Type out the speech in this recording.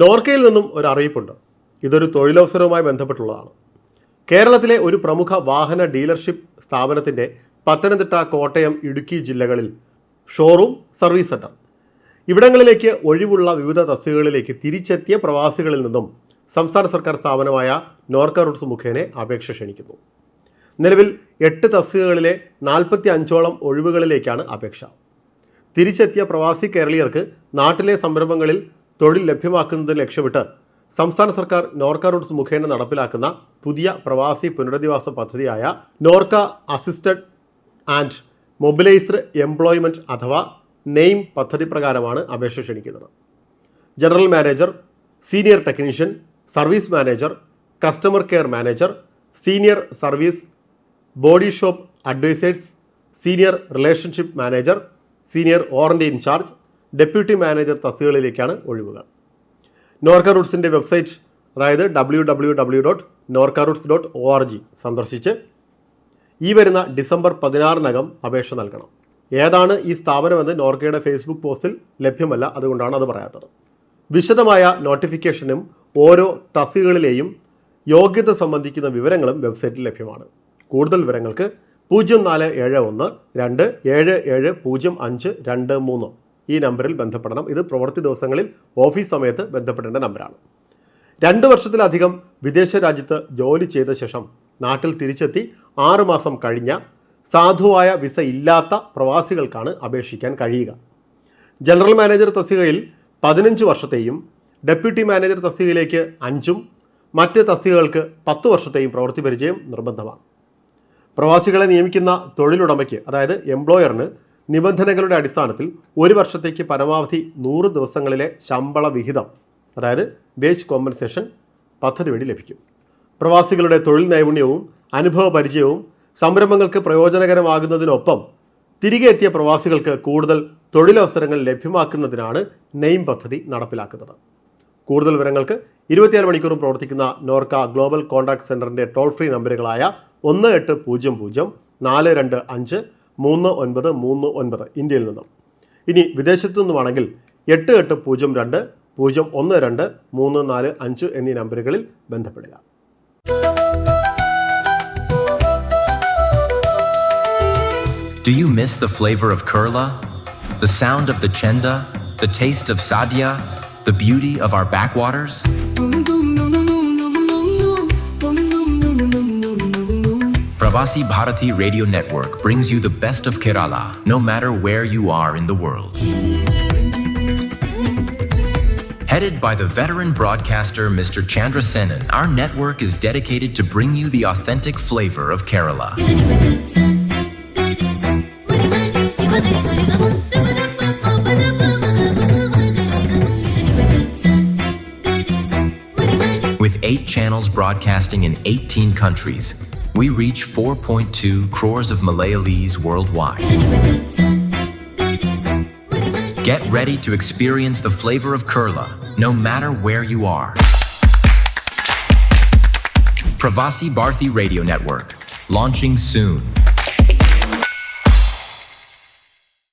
നോർക്കയിൽ നിന്നും ഒരു അറിയിപ്പുണ്ട്. ഇതൊരു തൊഴിലവസരവുമായി ബന്ധപ്പെട്ടുള്ളതാണ്. കേരളത്തിലെ ഒരു പ്രമുഖ വാഹന ഡീലർഷിപ്പ് സ്ഥാപനത്തിന്റെ പത്തനംതിട്ട കോട്ടയം ഇടുക്കി ജില്ലകളിൽ ഷോറൂം സർവീസ് സെന്റർ ഇവിടങ്ങളിലേക്ക് ഒഴിവുള്ള വിവിധ തസ്തികകളിലേക്ക് തിരിച്ചെത്തിയ പ്രവാസികളിൽ നിന്നും സംസ്ഥാന സർക്കാർ സ്ഥാപനമായ നോർക്ക റൂട്ട്സ് മുഖേന അപേക്ഷ ക്ഷണിക്കുന്നു. നിലവിൽ എട്ട് തസ്തികകളിലെ നാൽപ്പത്തി അഞ്ചോളം ഒഴിവുകളിലേക്കാണ് അപേക്ഷ. തിരിച്ചെത്തിയ പ്രവാസി കേരളീയർക്ക് നാട്ടിലെ സംരംഭങ്ങളിൽ തൊഴിൽ ലഭ്യമാക്കുന്നതിന് ലക്ഷ്യമിട്ട് സംസ്ഥാന സർക്കാർ നോർക്ക റൂട്ട്സ് മുഖേന നടപ്പിലാക്കുന്ന പുതിയ പ്രവാസി പുനരധിവാസ പദ്ധതിയായ NORKA assisted and mobilised employment അഥവാ നെയിം പദ്ധതി പ്രകാരമാണ് അപേക്ഷ ക്ഷണിക്കുന്നത്. General manager senior technician service manager customer care manager senior service body shop advisors senior relationship manager senior warranty incharge deputy manager തസ്തികകളിലേക്കാണ് ഒഴിവുകൾ നോർക്ക റൂട്ട്സിന്റെ വെബ്സൈറ്റ് അതായത് W W W dot NORKA roots dot O R G സന്ദർശിച്ച് ഈ വരുന്ന December പതിനാറിനകം അപേക്ഷ നൽകണം. ഏതാണ് ഈ സ്ഥാപനമെന്ന് നോർക്കയുടെ ഫേസ്ബുക്ക് പോസ്റ്റിൽ ലഭ്യമല്ല അതുകൊണ്ടാണ് അത് പറയാത്തത്. വിശദമായ നോട്ടിഫിക്കേഷനും ഓരോ തസ്തികകളിലെയും യോഗ്യത സംബന്ധിക്കുന്ന വിവരങ്ങളും വെബ്സൈറ്റിൽ ലഭ്യമാണ്. കൂടുതൽ വിവരങ്ങൾക്ക് പൂജ്യം നാല് ഏഴ് ഒന്ന് രണ്ട് ഏഴ് ഏഴ് പൂജ്യം അഞ്ച് രണ്ട് മൂന്ന്. ഈ നമ്പറിൽ ബന്ധപ്പെടണം. ഇത് പ്രവൃത്തി ദിവസങ്ങളിൽ ഓഫീസ് സമയത്ത് ബന്ധപ്പെടേണ്ട നമ്പറാണ്. രണ്ട് വർഷത്തിലധികം വിദേശ രാജ്യത്ത് ജോലി ചെയ്ത ശേഷം നാട്ടിൽ തിരിച്ചെത്തി ആറുമാസം കഴിഞ്ഞ സാധുവായ വിസ ഇല്ലാത്ത പ്രവാസികൾക്കാണ് അപേക്ഷിക്കാൻ കഴിയുക. ജനറൽ മാനേജർ തസ്തികയിൽ പതിനഞ്ച് വർഷത്തെയും ഡെപ്യൂട്ടി മാനേജർ തസ്തികയിലേക്ക് അഞ്ചും മറ്റ് തസ്തികകൾക്ക് പത്ത് വർഷത്തെയും പ്രവൃത്തി പരിചയം നിർബന്ധമാണ്. പ്രവാസികളെ നിയമിക്കുന്ന തൊഴിലുടമയ്ക്ക് അതായത് എംപ്ലോയറിന് നിബന്ധനകളുടെ അടിസ്ഥാനത്തിൽ ഒരു വർഷത്തേക്ക് പരമാവധി നൂറ് ദിവസങ്ങളിലെ ശമ്പള വിഹിതം അതായത് വേജ് കോമ്പൻസേഷൻ പദ്ധതി വഴി ലഭിക്കും. പ്രവാസികളുടെ തൊഴിൽ നൈപുണ്യവും അനുഭവ പരിചയവും സംരംഭങ്ങൾക്ക് പ്രയോജനകരമാകുന്നതിനൊപ്പം തിരികെ എത്തിയ പ്രവാസികൾക്ക് കൂടുതൽ തൊഴിലവസരങ്ങൾ ലഭ്യമാക്കുന്നതിനാണ് നെയിം പദ്ധതി നടപ്പിലാക്കുന്നത്. കൂടുതൽ വിവരങ്ങൾക്ക് ഇരുപത്തിയാറ് മണിക്കൂറും പ്രവർത്തിക്കുന്ന നോർക്ക ഗ്ലോബൽ കോൺടാക്ട് സെന്ററിന്റെ ടോൾ ഫ്രീ നമ്പറുകളായ ഒന്ന് എട്ട് പൂജ്യം പൂജ്യം നാല് രണ്ട് അഞ്ച് മൂന്ന് ഒൻപത് മൂന്ന് ഒൻപത് ഇന്ത്യയിൽ നിന്നും ഇനി വിദേശത്തു നിന്നുമാണെങ്കിൽ എട്ട് എട്ട് പൂജ്യം രണ്ട് പൂജ്യം ഒന്ന് രണ്ട് മൂന്ന് നാല് അഞ്ച് എന്നീ നമ്പറുകളിൽ ബന്ധപ്പെടുക Do you miss the flavor of Kerala? The sound of the chenda? The taste of sadia? The beauty of our backwaters? Pravasi Bharati Radio Network brings you the best of Kerala, no matter where you are in the world. Headed by the veteran broadcaster Mr. Chandra Senan, our network is dedicated to bring you the authentic flavor of Kerala. With eight channels broadcasting in 18 countries, we reach 4.2 crores of Malayalees worldwide. Get ready to experience the flavor of Kurla, no matter where you are. Pravasi Bharti Radio Network, launching soon.